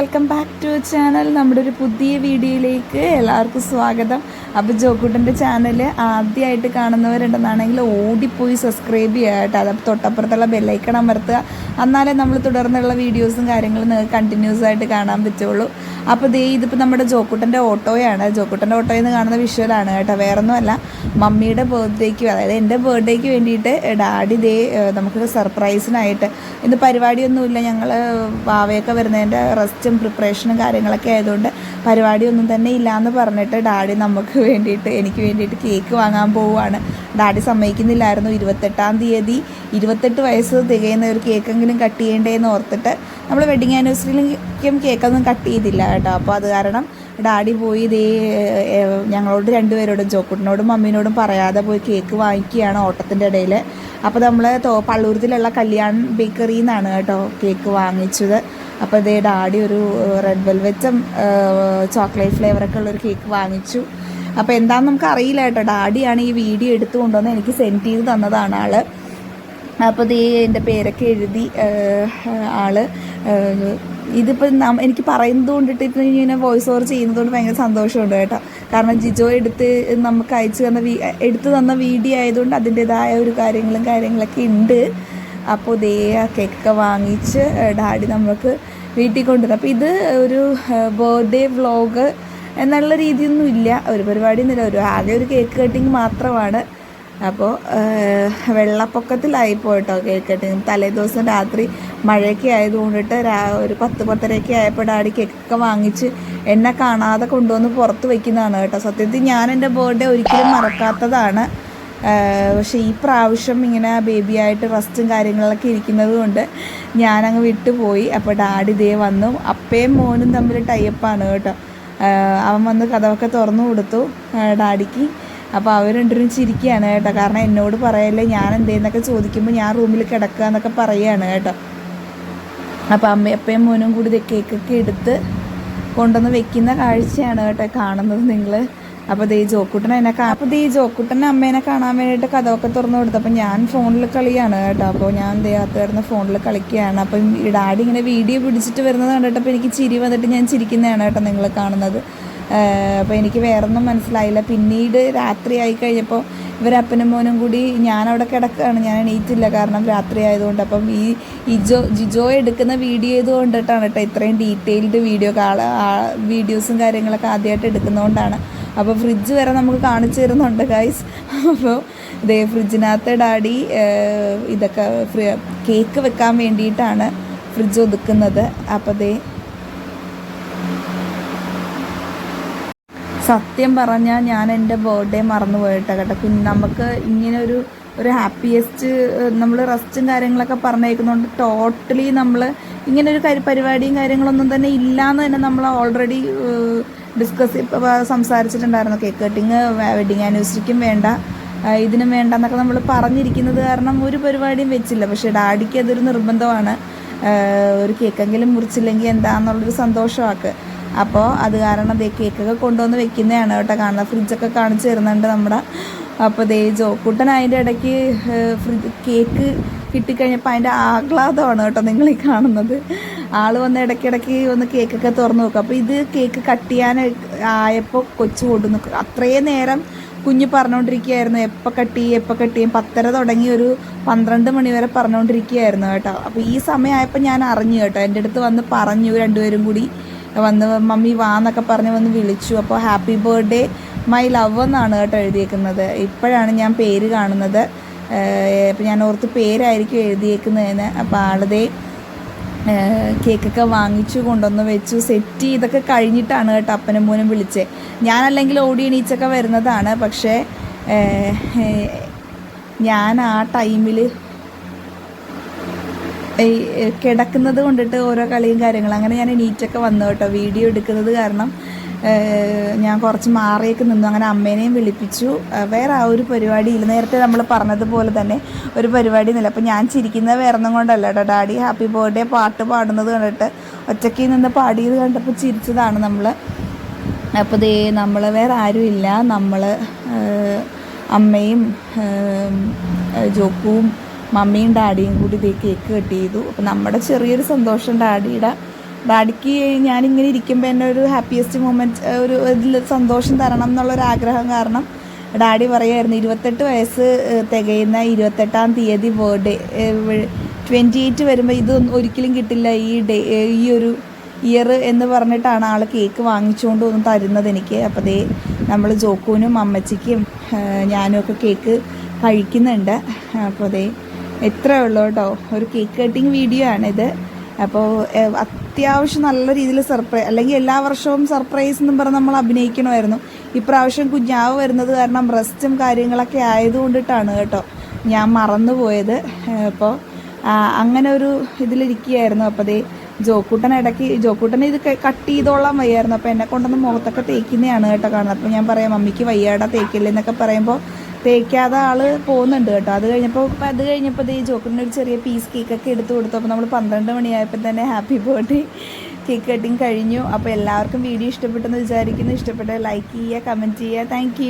Welcome back to channel നമ്മുടെ ഒരു പുതിയ വീഡിയോയിലേക്ക് എല്ലാവർക്കും സ്വാഗതം. അപ്പോൾ ജോക്കുട്ടന്റെ ചാനൽ ആദ്യമായിട്ട് കാണുന്നവരുണ്ടെന്നാണെങ്കിൽ ഓടിപ്പോയി സബ്സ്ക്രൈബ് ചെയ്യുക കേട്ടോ. അതപ്പോൾ തൊട്ടപ്പുറത്തുള്ള ബെല്ലൈക്കൺ അമർത്തുക. എന്നാലേ നമ്മൾ തുടർന്നുള്ള വീഡിയോസും കാര്യങ്ങളും നിങ്ങൾക്ക് കണ്ടിന്യൂസ് ആയിട്ട് കാണാൻ പറ്റുള്ളൂ. അപ്പോൾ ദേ ഇതിപ്പോൾ നമ്മുടെ ജോക്കുട്ടന്റെ ഓട്ടോയാണ്. ജോക്കുട്ടന്റെ ഓട്ടോയിൽ നിന്ന് കാണുന്ന വിഷ്വലാണ് കേട്ടോ. വേറൊന്നുമല്ല മമ്മിയുടെ ബർത്ത്ഡേക്ക് അതായത് എന്റെ ബർത്ത്ഡേക്ക് വേണ്ടിയിട്ട് ഡാഡി ദേ നമുക്ക് സർപ്രൈസിനായിട്ട് ഇന്ന് പരിപാടിയൊന്നുമില്ല. ഞങ്ങൾ വാവയൊക്കെ വരുന്നതിന്റെ റെസ്റ്റും പ്രിപ്പറേഷനും കാര്യങ്ങളൊക്കെ ആയതുകൊണ്ട് പരിപാടിയൊന്നും തന്നെ ഇല്ല എന്ന് പറഞ്ഞിട്ട് ഡാഡി നമുക്ക് വേണ്ടിയിട്ട് എനിക്ക് വേണ്ടിയിട്ട് കേക്ക് വാങ്ങാൻ പോവുകയാണ് ഡാഡി സമ്മതിക്കുന്നില്ലായിരുന്നു. ഇരുപത്തെട്ടാം തീയതി ഇരുപത്തെട്ട് വയസ്സ് തികയുന്ന ഒരു കേക്കെങ്കിലും കട്ട് ചെയ്യേണ്ടതെന്ന് ഓർത്തിട്ട് നമ്മൾ വെഡിങ് ആനിവേഴ്സറിയിലേക്കും കേക്കൊന്നും കട്ട് ചെയ്തില്ല കേട്ടോ. അപ്പോൾ അത് കാരണം ഡാഡി പോയി ഇതേ ഞങ്ങളോട് രണ്ടുപേരോടും ജോക്കുട്ടിനോടും മമ്മീനോടും പറയാതെ പോയി കേക്ക് വാങ്ങിക്കുകയാണ് ഓട്ടത്തിന്റെ ഇടയിൽ അപ്പോൾ നമ്മൾ തോ പള്ളൂരത്തിലുള്ള കല്യാൺ ബേക്കറിയിൽ നിന്നാണ് കേട്ടോ കേക്ക് വാങ്ങിച്ചത്. അപ്പോൾ ഇതേ ഡാഡി ഒരു റെഡ് വെൽവെറ്റും ചോക്ലേറ്റ് ഫ്ലേവറൊക്കെ ഉള്ളൊരു കേക്ക് വാങ്ങിച്ചു. അപ്പോൾ എന്താണെന്ന് നമുക്ക് അറിയില്ല കേട്ടോ. ഡാഡിയാണ് ഈ വീഡിയോ എടുത്തു കൊണ്ടുവന്ന് എനിക്ക് സെൻഡ് ചെയ്ത് തന്നതാണ് ആൾ. അപ്പോൾ ദേ എന്റെ പേരൊക്കെ എഴുതി ആൾ ഇതിപ്പോൾ എനിക്ക് പറയുന്നത് കൊണ്ടിട്ട് ഇപ്പം ഇങ്ങനെ വോയിസ് ഓവർ ചെയ്യുന്നത് കൊണ്ട് ഭയങ്കര സന്തോഷമുണ്ട് കേട്ടോ. കാരണം ജിജോ എടുത്ത് നമുക്ക് അയച്ചു തന്ന എടുത്തു തന്ന വീഡിയോ ആയതുകൊണ്ട് അതിന്റെതായ ഒരു കാര്യങ്ങളും കാര്യങ്ങളൊക്കെ ഉണ്ട്. അപ്പോൾ ദേ ആ കേക്കൊക്കെ വാങ്ങിച്ച് ഡാഡി നമുക്ക് വീട്ടിൽ കൊണ്ടുവരും അപ്പോൾ ഇത് ഒരു ബർത്ത്ഡേ വ്ളോഗ് എന്നുള്ള രീതിയൊന്നും ഇല്ല ഒരു പരിപാടിയൊന്നുമില്ല. ഒരു ആകെ ഒരു കേക്ക് കട്ടിങ് മാത്രമാണ്. അപ്പോൾ വെള്ളപ്പൊക്കത്തിലായി പോയിട്ടോ കേക്ക് കട്ടിങ് തലേദിവസം രാത്രി മഴയൊക്കെ ആയതുകൊണ്ടിട്ട് ഒരു പത്ത് പത്തരയൊക്കെ ആയപ്പോൾ ഡാഡി കേക്കൊക്കെ വാങ്ങിച്ച് എന്നെ കാണാതെ കൊണ്ടുവന്ന് പുറത്ത് വയ്ക്കുന്നതാണ് കേട്ടോ. സത്യത്തിൽ ഞാൻ എന്റെ ബർത്ത്ഡേ ഒരിക്കലും മറക്കാത്തതാണ്. പക്ഷേ ഈ പ്രാവശ്യം ഇങ്ങനെ ബേബി ആയിട്ട് റെസ്റ്റും കാര്യങ്ങളൊക്കെ ഇരിക്കുന്നത് കൊണ്ട് ഞാനങ്ങ് വിട്ടുപോയി. അപ്പോൾ ഡാഡി ദേ വന്നു. അപ്പയും മോനും തമ്മിൽ ടൈപ്പാണ് കേട്ടോ. അവൻ വന്ന് കഥവൊക്കെ തുറന്നു കൊടുത്തു ഡാഡിക്ക്. അപ്പോൾ അവർ രണ്ടുപേരും ചിരിക്കുകയാണ് കേട്ടോ. കാരണം എന്നോട് പറയല്ലേ ഞാൻ എന്തേന്നൊക്കെ ചോദിക്കുമ്പോൾ ഞാൻ റൂമിൽ കിടക്കുക എന്നൊക്കെ പറയുകയാണ് കേട്ടോ. അപ്പോൾ അമ്മ അപ്പയും മോനും കൂടി കേക്കൊക്കെ എടുത്ത് കൊണ്ടുവന്ന് വെക്കുന്ന കാഴ്ചയാണ് കേട്ടോ കാണുന്നത് നിങ്ങൾ അപ്പോൾ ദേ ജോക്കുട്ടൻ എന്നെ കാ അപ്പോൾ ദേ ജോക്കുട്ടൻ അമ്മേനെ കാണാൻ വേണ്ടിയിട്ട് കഥമൊക്കെ തുറന്നു കൊടുത്തു. കൊടുത്തപ്പോൾ ഞാൻ ഫോണിൽ കളിയാണ് കേട്ടോ. അപ്പോൾ ഞാൻ ദേ അകത്ത് കിടന്ന് ഫോണിൽ കളിക്കുകയാണ്. അപ്പം ഡാഡി ഇങ്ങനെ വീഡിയോ പിടിച്ചിട്ട് വരുന്നത് കണ്ടിട്ടപ്പോൾ എനിക്ക് ചിരി വന്നിട്ട് ഞാൻ ചിരിക്കുന്നതാണ് കേട്ടോ നിങ്ങൾ കാണുന്നത്. അപ്പോൾ എനിക്ക് വേറൊന്നും മനസ്സിലായില്ല. പിന്നീട് രാത്രി ആയി കഴിഞ്ഞപ്പോൾ ഇവരപ്പനും മോനും കൂടി ഞാനവിടെ കിടക്കുകയാണ് ഞാൻ എണീറ്റില്ല. കാരണം രാത്രി ആയതുകൊണ്ട്. അപ്പം ഈ ഇജോ ജിജോ എടുക്കുന്ന വീഡിയോ ചെയ്ത് കൊണ്ടിട്ടാണ് കേട്ടോ. ഇത്രയും ഡീറ്റെയിൽഡ് വീഡിയോ കാള വീഡിയോസും കാര്യങ്ങളൊക്കെ ആദ്യമായിട്ട് എടുക്കുന്നതുകൊണ്ടാണ് അപ്പോൾ ഫ്രിഡ്ജ് വരെ നമുക്ക് കാണിച്ചു തരുന്നുണ്ട് ഗൈസ് അപ്പോൾ ഇതേ ഫ്രിഡ്ജിനകത്ത് ഡാഡി ഇതൊക്കെ കേക്ക് വെക്കാൻ വേണ്ടിയിട്ടാണ് ഫ്രിഡ്ജ് ഒതുക്കുന്നത്. അപ്പോൾ ദേ സത്യം പറഞ്ഞാൽ ഞാൻ എന്റെ ബർത്ത്ഡേ മറന്നു കേട്ടോ. പിന്നെ നമുക്ക് ഇങ്ങനെ ഒരു ഒരു ഹാപ്പിയസ്റ്റ് നമ്മൾ റെസ്റ്റും കാര്യങ്ങളൊക്കെ പറഞ്ഞേക്കുന്നതുകൊണ്ട് ടോട്ടലി നമ്മൾ ഇങ്ങനെ ഒരു പരിപാടിയും കാര്യങ്ങളൊന്നും തന്നെ ഇല്ലയെന്ന് തന്നെ നമ്മൾ ഓൾറെഡി ഡിസ്കസ് സംസാരിച്ചിട്ടുണ്ടായിരുന്നു. കേക്ക് കട്ടിങ് വെഡിങ് ആനിവേഴ്സറിക്കും വേണ്ട ഇതിനും വേണ്ട എന്നൊക്കെ നമ്മൾ പറഞ്ഞിരിക്കുന്നത് കാരണം ഒരു പരിപാടിയും വെച്ചില്ല. പക്ഷേ ഡാഡിക്ക് അതൊരു നിർബന്ധമാണ്. ഒരു കേക്കെങ്കിലും മുറിച്ചില്ലെങ്കിൽ എന്താന്നുള്ളൊരു സന്തോഷമാക്ക് അപ്പോൾ അത് കാരണം ദേ കേക്കൊക്കെ കൊണ്ടുവന്ന് വെക്കുന്നതാണ് കേട്ടോ. കാണുന്നത് ഫ്രിഡ്ജൊക്കെ കാണിച്ചു തരുന്നുണ്ട് നമ്മുടെ. അപ്പോൾ ദേ ജോക്കുട്ടൻ അതിന്റെ ഇടയ്ക്ക് ഫ്രിഡ്ജ് കേക്ക് കിട്ടിക്കഴിഞ്ഞപ്പോൾ അതിന്റെ ആഹ്ലാദമാണ് കേട്ടോ നിങ്ങൾ ഈ കാണുന്നത്. ആൾ വന്ന് ഇടയ്ക്കിടയ്ക്ക് ഒന്ന് കേക്കൊക്കെ തുറന്നു നോക്കും. അപ്പോൾ ഇത് കേക്ക് കട്ട് ചെയ്യാൻ ആയപ്പോൾ കൊച്ചു കൊണ്ടു നിൽക്കും അത്രയും നേരം കുഞ്ഞ് പറഞ്ഞുകൊണ്ടിരിക്കുകയായിരുന്നു എപ്പോൾ കട്ട് ചെയ്യും എപ്പോൾ കട്ട് ചെയ്യും. പത്തര തുടങ്ങി ഒരു പന്ത്രണ്ട് മണി വരെ പറഞ്ഞുകൊണ്ടിരിക്കുകയായിരുന്നു കേട്ടോ. അപ്പോൾ ഈ സമയമായപ്പോൾ ഞാൻ അറിഞ്ഞു കേട്ടോ. എന്റെ അടുത്ത് വന്ന് പറഞ്ഞു രണ്ടുപേരും കൂടി. വന്ന് മമ്മി വാ എന്നൊക്കെ പറഞ്ഞ് വന്ന് വിളിച്ചു. അപ്പോൾ ഹാപ്പി ബർത്ത്ഡേ മൈ ലവ് എന്നാണ് കേട്ടോ എഴുതിയേക്കുന്നത്. ഇപ്പോഴാണ് ഞാൻ പേര് കാണുന്നത്. ഇപ്പം ഞാൻ ഓർത്ത് പേരായിരിക്കും എഴുതിയേക്കുന്നതിന് അപ്പോൾ ആളതേ കേക്കൊക്കെ വാങ്ങിച്ചു കൊണ്ടുവന്ന് വെച്ചു. സെറ്റ് ചെയ്തൊക്കെ കഴിഞ്ഞിട്ടാണ് കേട്ടോ അപ്പനും മോനും വിളിച്ചത് ഞാനല്ലെങ്കിൽ ഓടി എണീച്ചൊക്കെ വരുന്നതാണ്. പക്ഷേ ഞാൻ ആ ടൈമിൽ ഈ കിടക്കുന്നത് കൊണ്ടിട്ട് ഓരോ കളിയും കാര്യങ്ങളും. അങ്ങനെ ഞാൻ എണീറ്റൊക്കെ വന്നു കേട്ടോ. വീഡിയോ എടുക്കുന്നത് കാരണം ഞാൻ കുറച്ച് മാറിയൊക്കെ നിന്നു. അങ്ങനെ അമ്മേനെയും വിളിപ്പിച്ചു. വേറെ ആ ഒരു പരിപാടി ഇല്ല. നേരത്തെ നമ്മൾ പറഞ്ഞതുപോലെ തന്നെ ഒരു പരിപാടി ഇല്ല അപ്പം ഞാൻ ചിരിക്കുന്നത് വേറെ ഒന്നും കൊണ്ടല്ല കേട്ടോ. ഡാഡി ഹാപ്പി ബർത്ത്ഡേ പാട്ട് പാടുന്നത് കണ്ടിട്ട് ഒറ്റയ്ക്ക് നിന്ന് പാടിയത് കണ്ടപ്പോൾ ചിരിച്ചതാണ് നമ്മൾ. അപ്പോൾ ദേ നമ്മൾ വേറെ ആരും ഇല്ല. നമ്മൾ അമ്മയും ജോക്കുവും മമ്മിയും ഡാഡിയും കൂടി ഇതേ കേക്ക് കട്ട് ചെയ്തു. അപ്പം നമ്മുടെ ചെറിയൊരു സന്തോഷം ഡാഡിയുടെ. ഡാഡിക്ക് ഞാനിങ്ങനെ ഇരിക്കുമ്പോൾ എന്നെ ഒരു ഹാപ്പിയസ്റ്റ് മൊമെന്റ് ഒരു ഇതിൽ സന്തോഷം തരണം എന്നുള്ളൊരു ആഗ്രഹം കാരണം ഡാഡി പറയുമായിരുന്നു ഇരുപത്തെട്ട് വയസ്സ് തികയുന്ന ഇരുപത്തെട്ടാം തീയതി ബർത്ത്ഡേ ട്വന്റി എയ്റ്റ് വരുമ്പോൾ ഇതൊന്നും ഒരിക്കലും കിട്ടില്ല. ഈ ഡേ ഈ ഒരു ഇയർ എന്ന് പറഞ്ഞിട്ടാണ് ആൾ കേക്ക് വാങ്ങിച്ചുകൊണ്ട് ഒന്ന് തരുന്നത് എനിക്ക്. അപ്പോൾ ദേ നമ്മൾ ജോക്കൂനും അമ്മച്ചിക്കും ഞാനും ഒക്കെ കേക്ക് കഴിക്കുന്നുണ്ട്. അപ്പോൾ ദേ എത്ര ഉള്ളൂ കേട്ടോ. ഒരു കേക്ക് കട്ടിങ് വീഡിയോ ആണിത്. അപ്പോൾ അത്യാവശ്യം നല്ല രീതിയിൽ സർപ്രൈസ് അല്ലെങ്കിൽ എല്ലാ വർഷവും സർപ്രൈസ് എന്നും പറഞ്ഞ് നമ്മൾ അഭിനയിക്കണമായിരുന്നു. ഇപ്രാവശ്യം കുഞ്ഞാവ് വരുന്നത് കാരണം റെസ്റ്റും കാര്യങ്ങളൊക്കെ ആയതുകൊണ്ടിട്ടാണ് കേട്ടോ ഞാൻ മറന്നുപോയത്. അപ്പോൾ അങ്ങനെ ഒരു ഇതിലിരിക്കുകയായിരുന്നു. അപ്പോൾ അതേ ജോക്കൂട്ടൻ ഇടയ്ക്ക് ജോക്കൂട്ടനെ ഇത് കട്ട് ചെയ്തോളാൻ വയ്യായിരുന്നു. അപ്പോൾ എന്നെ കൊണ്ടൊന്ന് മുഖത്തൊക്കെ തേക്കുന്നതാണ് കേട്ടോ കാണുന്നത്. അപ്പോൾ ഞാൻ പറയാം മമ്മിക്ക് വയ്യാടാ തേക്കില്ലെന്നൊക്കെ പറയുമ്പോൾ തേക്കാതെ ആൾ പോകുന്നുണ്ട് കേട്ടോ. അത് കഴിഞ്ഞപ്പോൾ അത് കഴിഞ്ഞപ്പോൾ ഈ ജോക്കൂട്ടിന് ഒരു ചെറിയ പീസ് കേക്കൊക്കെ എടുത്തു കൊടുത്തു. അപ്പോൾ നമ്മൾ പന്ത്രണ്ട് മണിയായപ്പോൾ തന്നെ ഹാപ്പി ബർത്ത്ഡേ കേക്ക് കട്ടിങ് കഴിഞ്ഞു. അപ്പോൾ എല്ലാവർക്കും വീഡിയോ ഇഷ്ടപ്പെട്ടെന്ന് വിചാരിക്കുന്നു. ഇഷ്ടപ്പെട്ട ലൈക്ക് ചെയ്യുക കമന്റ് ചെയ്യുക. താങ്ക്